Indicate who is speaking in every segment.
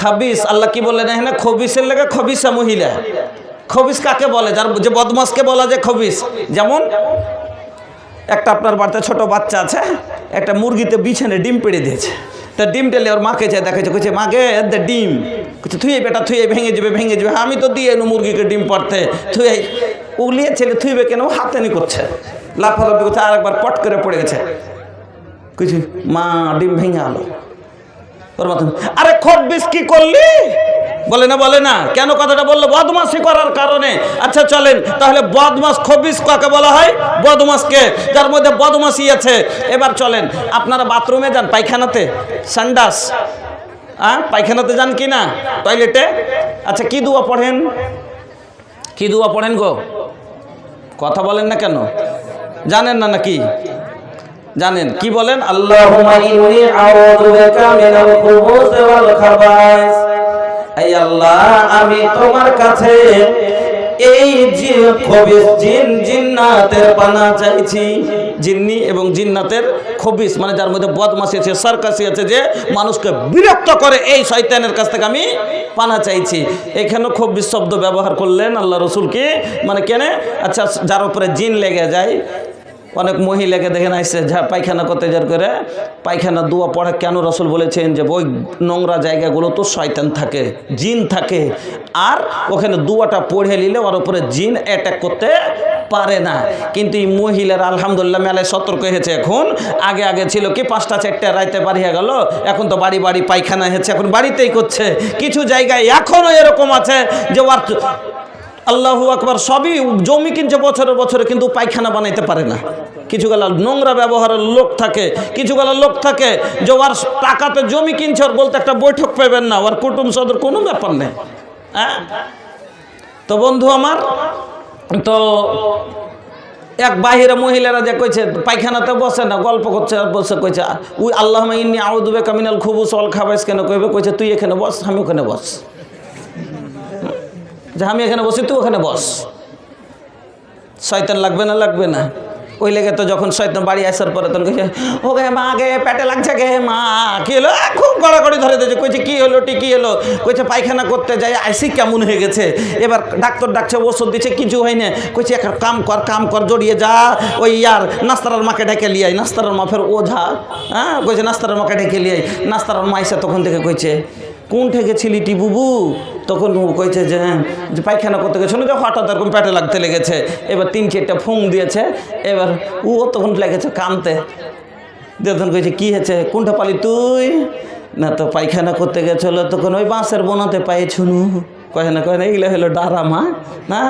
Speaker 1: খাবিস, আল্লাহ কি বললেন? এখানে খবিসের লেগে খবিসা মহিলা। খবিস কাকে বলে? যার যে বদমাসকে বলা যায় খবিস। যেমন একটা আপনার বাড়িতে ছোট বাচ্চা আছে, একটা মুরগিতে বিছানে ডিম পেড়ে দিয়েছে। তা ডিম টেলে ওর মাকে যায় দেখেছে কইছে মাকে দে ডিম। কইছে, থুয়ে বেটা, থুয়ে ভেঙে যাবে ভেঙে যাবে। আমি তো দিয়ে এনু মুরগিকে ডিম পারতে থুয়ে উলিয়ে ছেলে থুইবে কেন? হাতে নি করছে। লাফালাফি করছে আর একবার পট করে পড়ে গেছে। কিছু মা, ডিম ভেঙে আলো। আরে খব্বিস কি করলি? বলে না বলে না। কেন কথাটা বলল? বদমাসি করার কারণে। আচ্ছা চলেন। তাহলে বদমাস খবিস কাকে বলা হয়? বদমাসকে যার মধ্যে বদমাসি আছে। এবার চলেন। আপনারা বাথরুমে যান পায়খানাতে। সান্ডাস। হ্যাঁ পায়খানাতে যান কি না? টয়লেটে? আচ্ছা কি দুয়া পড়েন? কি দুয়া পড়েন গো? কথা বলেন না কেন? জানেন না নাকি? জানেন কি বলেন? আল্লাহ আমি তোমার কাছে এই রসুল কি মানে যার মধ্যে আছে আছে যে মানুষকে বিরক্ত করে এই কাছ থেকে আমি পানা চাইছি। শব্দ ব্যবহার করলেন আল্লাহ রসুলকে। মানে কেনে? আচ্ছা যার উপরে জিন লেগে যায় অনেক মহিলাকে দেখেন আসছে পায়খানা করতে যার করে। পায়খানা দুয়া পড়ে। কেন রসুল বলেছেন যে, ওই নোংরা জায়গাগুলো তো শয়তান থাকে, জিন থাকে। আর ওখানে দুয়াটা পড়ে নিলে ওর উপরে জিন অ্যাটাক করতে পারে না। কিন্তু এই মহিলারা আলহামদুলিল্লাহ মেলায় সতর্ক হয়েছে এখন। আগে আগে ছিল কি, পাঁচটা, চারটে, রাইতে বাড়িয়ে গেল। এখন তো বাড়ি বাড়ি পায়খানা হয়েছে, এখন বাড়িতেই করছে। কিছু জায়গায় এখনও এরকম আছে যে ওর আল্লাহু আকবার সবই জমি কিনছে বছরের বছরে কিন্তু পায়খানা বানাইতে পারে না। কিছু গেলা নোংরা ব্যবহারের লোক থাকে, কিছু গেলা লোক থাকে যে ওর টাকাতে জমি কিনছে, ওর বলতে একটা বৈঠক পাবেন না, ওর কুটুম সদর কোনো ব্যাপার নেই। হ্যাঁ? তো বন্ধু আমার, তো এক বাহিরে মহিলারা যে কইছে, পায়খানাতে বসে না, গল্প করছে আর বসে কইছে উই আল্লাহ ইন্নি আউদুবে কামিনাল খুবুস অল খাবাইস কেন? কইবে, কইছে, তুই এখানে বস, আমি ওখানে বস। যে আমি এখানে বসি, তুই ওখানে বস। শয়তান লাগবে না লাগবে না। ওই লেগে তো যখন শয়তান বাড়ি আসার পরে তখন কইছে, ও গে মা গে, পেটে লাগছে গে মা। কি হলো? খুব গড়াগড়ি ধরে দিয়েছে। কইছে, কি হলো টি কি হলো? কইছে, পায়খানা করতে যাই, আইসি কেমন হয়ে গেছে? এবার ডাক্তার ডাকছে, ওষুধ দিচ্ছে কিছু হয় না। কইছে একটা কাম কর কাম কর, জড়িয়ে যা। ওই ইয়ার নাস্তারার মাকে ডেকে লিয়াই নাস্তারার মা ফের ওঝা। হ্যাঁ? কইছে, নাস্তারার মাকে ডেকে লিয়াই নাস্তারার মা এসে তখন থেকে কইছে কোন ঠেকে ছিলি টি বুবু? তখন ও কইছে যে হ্যাঁ, পায়খানা করতে গেছিল যে হঠাৎ এরকম পেটে লাগতে লেগেছে। এবার তিন চারটা ফুং দিয়েছে। এবার ও তখন লেগেছে কানতে। দিয়ে তখন কইছে কী হয়েছে? কোনটা পালি তুই? না তো পায়খানা করতে গেছিল তখন ওই বাঁশের বোনাতে পায়ে ছুনু কয়ে না কয়ে না এগুলো হলো ডারামা। না?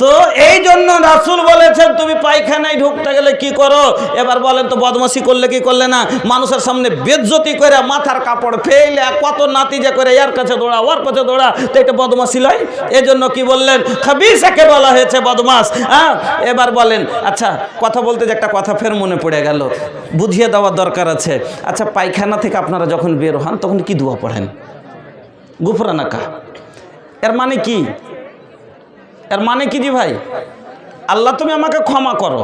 Speaker 1: তো এই জন্য রাসুল বলেছেন, তুমি পায়খানায় ঢুকতে গেলে কি করো? এবার বলেন তো বদমাসি করলে কি করলে না? মানুষের সামনে বেজ্জতি করে মাথার কাপড় ফেলে, কত নাতি যে করে এর কাছে দৌড়া ওর কাছে দৌড়া। তো এটা বদমাসি লয়। এই জন্য কি বললেন? খাবিসাকে বলা হয়েছে বদমাস হ্যাঁ? এবার বলেন আচ্ছা কথা বলতে যে একটা কথা ফের মনে পড়ে গেল। বুঝিয়ে দেওয়ার দরকার আছে। আচ্ছা পায়খানা থেকে আপনারা যখন বের হন, তখন কি দোয়া পড়েন? গুফরানাকা। এর মানে কি? এর মানে কি জি ভাই? আল্লাহ তুমি আমাকে ক্ষমা করো।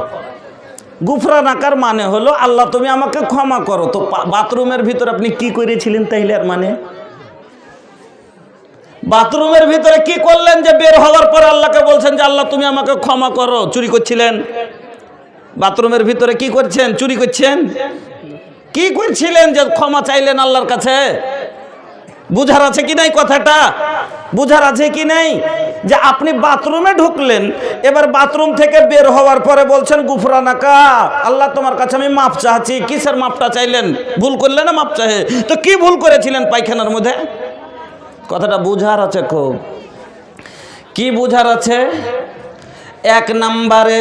Speaker 1: গুফরা নাকার মানে হলো আল্লাহ তুমি আমাকে ক্ষমা করো। তো বাথরুমের ভিতর আপনি কি করেছিলেন তাইলে এর মানে? বাথরুমের ভিতরে কি করলেন যে বের হওয়ার পর আল্লাহকে বলছেন যে আল্লাহ তুমি আমাকে ক্ষমা করো, চুরি করছিলেন? বাথরুমের ভিতরে কি করছেন? চুরি করছেন? কি করছিলেন যে ক্ষমা চাইলেন আল্লাহর কাছে? বুঝার আছে কি নাই কথাটা? বুঝার আছে কি নাই? যে আপনি বাথরুমে ঢুকলেন, এবার বাথরুম থেকে বের হওয়ার পরে বলছেন, গুফরানাকা, আল্লাহ তোমার কাছে আমি মাপ চাচ্ছি। কিসের মাপটা চাইলেন? ভুল করলেন না মাপ চাহে তো কি ভুল করেছিলেন পায়খানার মধ্যে? কথাটা বুঝার আছে খুব। কি বুঝার আছে? এক নাম্বারে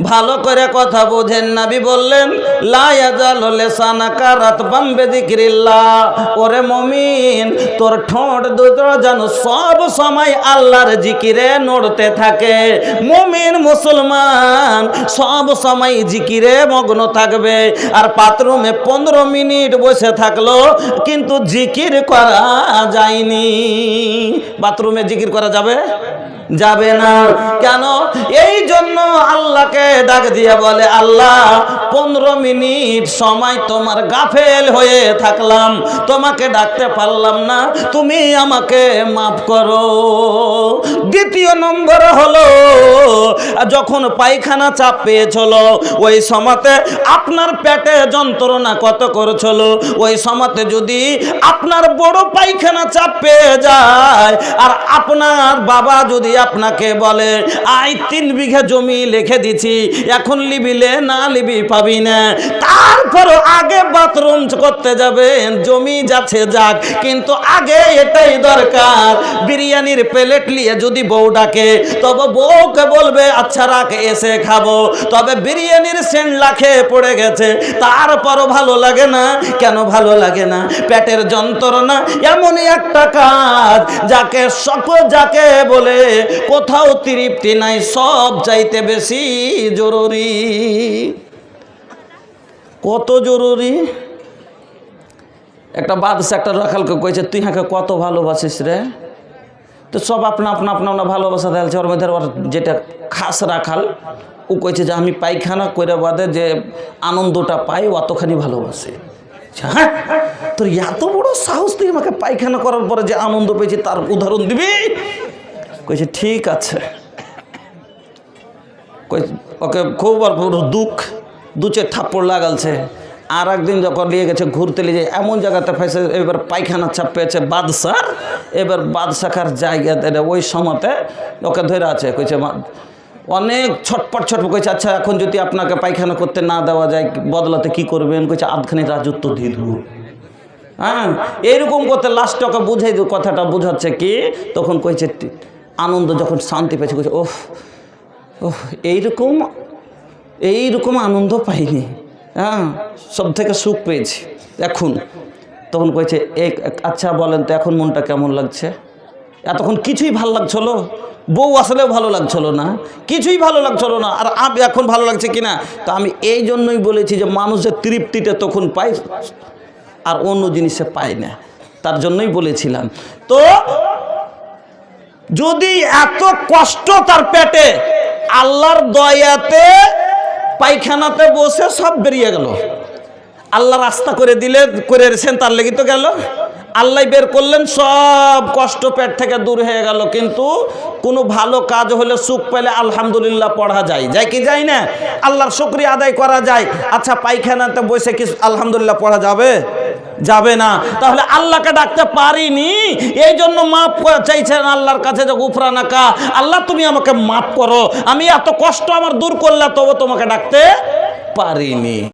Speaker 1: ভালো করে কথা বোঝেন। নাবি বললেন ওরে মমিন, তোর ঠোঁট দুটো যেন সব সময় আল্লাহর জিকিরে নড়তে থাকে। মমিন মুসলমান, সব সময় জিকিরে মগ্ন থাকবে। আর বাথরুমে পনেরো মিনিট বসে থাকল, কিন্তু জিকির করা যায়নি। বাথরুমে জিকির করা যাবে? যাবে না। কেন? এই জন্য আল্লাহকে ডাক দিয়ে বলে, আল্লাহ, পনেরো মিনিট সময় তোমার গাফেল হয়ে থাকলাম। তোমাকে ডাকতে পারলাম না। তুমি আমাকে মাফ করো। দ্বিতীয় নম্বর হলো, যখন পায়খানা চাপ পেয়েছিল ওই সময়তে আপনার পেটে যন্ত্রণা কত করেছিল? ওই সময়তে যদি আপনার বড় পায়খানা চাপ পেয়ে যায়, আর আপনার বাবা যদি আপনাকে বলে আই তিন বিঘা জমি লিখে দিছি, এখন লিবিলে না লিবি পাবি না। তারপর আগে বাথরুম করতে যাবেন জমি যাচ্ছে যাক, কিন্তু আগে এটাই দরকার। বিরিয়ানির প্লেট নিয়ে যদি বউ ডাকে, তবে বউকে বলবে আচ্ছা রাখ, এসে খাব। তবে বিরিয়ানির সেন্ট লাখে পড়ে গেছে। তারপরও ভালো লাগে না। কেন ভালো লাগে না? পেটের যন্ত্রণা এমনই একটা কাজ, যাকে সকল যাকে বলে কোথাও তৃপ্তি নাই, সব চাইতে বেশি জরুরি। কত জরুরি? একটা বাদশা একটা রাখালকে কয়েছে তুই হাঁকে কত ভালোবাসিস রে? তো সব আপনা আপনা আপনা আপনা ভালোবাসা দেলছে ওর মধ্যে ওর যেটা খাস রাখাল, ও কইছে যে, আমি পায়খানা করে বাদে যে আনন্দটা পাই অতখানি ভালোবাসে। হ্যাঁ? তোর এত বড় সাহস তুই আমাকে পায়খানা করার পরে যে আনন্দ পেয়েছি, তার উদাহরণ দিবি? ঠিক আছে। ওকে খুব বড় দুঃখ দুচে থাপ্পড় লাগালছে। আর একদিন যখন নিয়ে গেছে ঘুরতে নিয়ে এমন জায়গাতে ফেসে এবার পায়খানা চাপ পেয়েছে বাদশার। এবার বাদশাখার জায়গাতে ওই সময়তে ওকে ধরে আছে, কইছে অনেক ছটপট ছটপট। কইছে আচ্ছা এখন যদি আপনাকে পায়খানা করতে না দেওয়া যায়, বদলাতে কি করবেন? কইছে, আধখানি রাজত্ব দিয়ে দেবো। হ্যাঁ এইরকম করতে লাস্টে ওকে দিও কথাটা বোঝাচ্ছে কি? তখন কইছে আনন্দ যখন শান্তি পেয়েছে কইছে ওহ ওহ এইরকম এইরকম আনন্দ পাইনি। হ্যাঁ সব থেকে সুখ পেয়েছি। এখন। তখন কয়েছে এক আচ্ছা বলেন তো, এখন মনটা কেমন লাগছে? এতক্ষণ কিছুই ভালো লাগছিল, বউ আসলেও ভালো লাগছিল না, কিছুই ভালো লাগছিল না, আর আমি এখন ভালো লাগছে কিনা? তো আমি এই জন্যই বলেছি যে মানুষের তৃপ্তিটা তখন পায়, আর অন্য জিনিসে পায় না। তার জন্যই বলেছিলাম। তো যদি এত কষ্ট তার পেটে, আল্লাহর দয়াতে পায়খানাতে বসে সব বেরিয়ে গেল। আল্লাহ রাস্তা করে দিলে, করে রেছেন তার লেগে তো গেল। আল্লাহ বের করলেন, সব কষ্ট পেট থেকে দূর হয়ে গেল। কিন্তু কোনো ভালো কাজ হলে সুখ পেলে আলহামদুলিল্লাহ পড়া যায়। যায় কি যায় না? আল্লাহর শুক্রিয়া আদায় করা যায়। আচ্ছা পায়খানাতে বসে কি আলহামদুলিল্লাহ পড়া যাবে? যাবে না। তাহলে আল্লাহকে ডাকতে পারিনি। এই জন্য মাফ চাইছেন আল্লাহর কাছে যে গুফরানাকা আল্লাহ, তুমি আমাকে মাফ করো। আমি এত কষ্ট আমার দূর করলে তবু তোমাকে ডাকতে পারিনি।